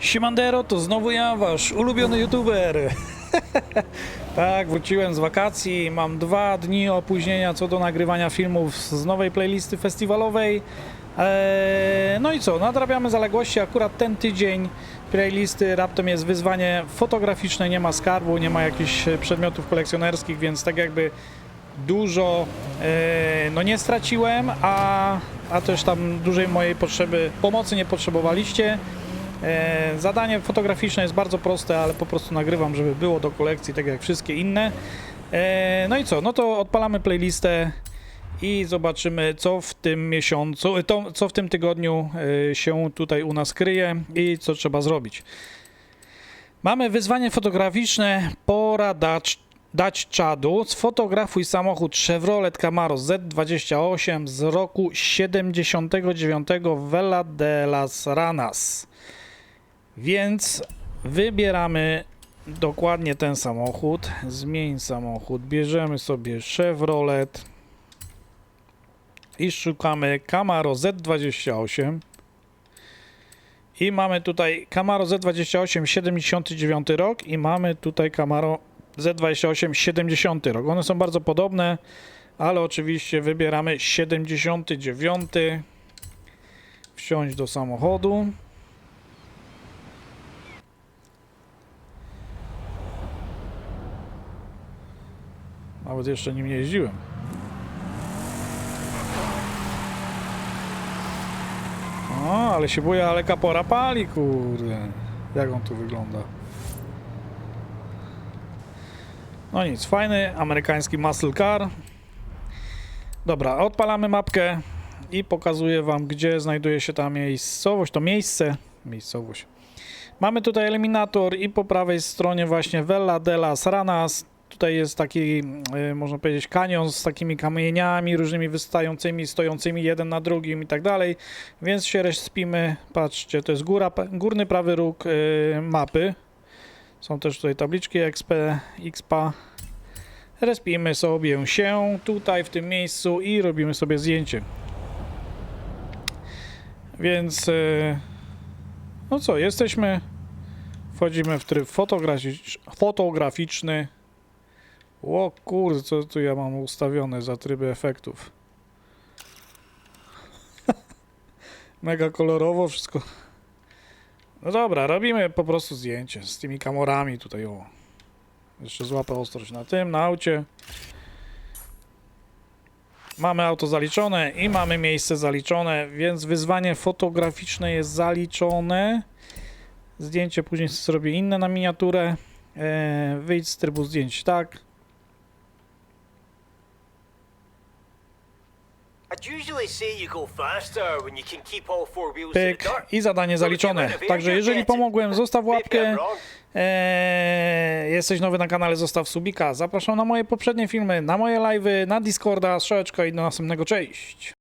Siemandero, to znowu ja, wasz ulubiony youtuber. tak, wróciłem z wakacji, mam dwa dni opóźnienia co do nagrywania filmów z nowej playlisty festiwalowej. Eee, no i co, nadrabiamy zaległości, akurat ten tydzień playlisty raptem jest wyzwanie fotograficzne, nie ma skarbu, nie ma jakichś przedmiotów kolekcjonerskich, więc tak jakby dużo e, no nie straciłem, a, a też tam dużej mojej potrzeby pomocy nie potrzebowaliście. E, Zadanie fotograficzne jest bardzo proste, ale po prostu nagrywam, żeby było do kolekcji, tak jak wszystkie inne. E, No i co? No to odpalamy playlistę i zobaczymy, co w tym miesiącu, e, co w tym tygodniu się tutaj u nas kryje i co trzeba zrobić. Mamy wyzwanie fotograficzne Pora dać, dać czadu. Sfotografuj samochód Chevrolet Camaro Z28 z roku 79 Vela de las Ranas. Więc wybieramy dokładnie ten samochód. Zmień samochód. Bierzemy sobie Chevrolet i szukamy Camaro Z28. I mamy tutaj Camaro Z28 79 rok i mamy tutaj Camaro Z28 70 rok. One są bardzo podobne, ale oczywiście wybieramy 79. Wsiąść do samochodu. Nawet jeszcze nim nie jeździłem. O, ale się boję, ale kapora pali, kurde. Jak on tu wygląda? No nic, fajny amerykański muscle car. Dobra, odpalamy mapkę i pokazuję wam, gdzie znajduje się ta miejscowość, to miejsce, miejscowość. Mamy tutaj eliminator i po prawej stronie właśnie Vella de las Ranas. Tutaj jest taki, y, można powiedzieć, kanion z takimi kamieniami różnymi wystającymi, stojącymi jeden na drugim i tak dalej. Więc się respimy. Patrzcie, to jest góra, górny prawy róg y, mapy. Są też tutaj tabliczki XP, XPA. Respimy sobie się tutaj w tym miejscu i robimy sobie zdjęcie. Więc y, no co, jesteśmy. Wchodzimy w tryb fotograficz, fotograficzny. O kurde, co tu ja mam ustawione za tryby efektów. Mega kolorowo wszystko. No dobra, robimy po prostu zdjęcie z tymi kamorami tutaj. O. Jeszcze złapę ostrość na tym, na aucie. Mamy auto zaliczone i mamy miejsce zaliczone, więc wyzwanie fotograficzne jest zaliczone. Zdjęcie później zrobię inne na miniaturę. E, wyjdź z trybu zdjęć, tak. Pyk i zadanie zaliczone. Także jeżeli pomogłem, zostaw łapkę. Eee, jesteś nowy na kanale, zostaw subika. Zapraszam na moje poprzednie filmy, na moje live'y, na Discorda, strzałeczka i do następnego. Cześć!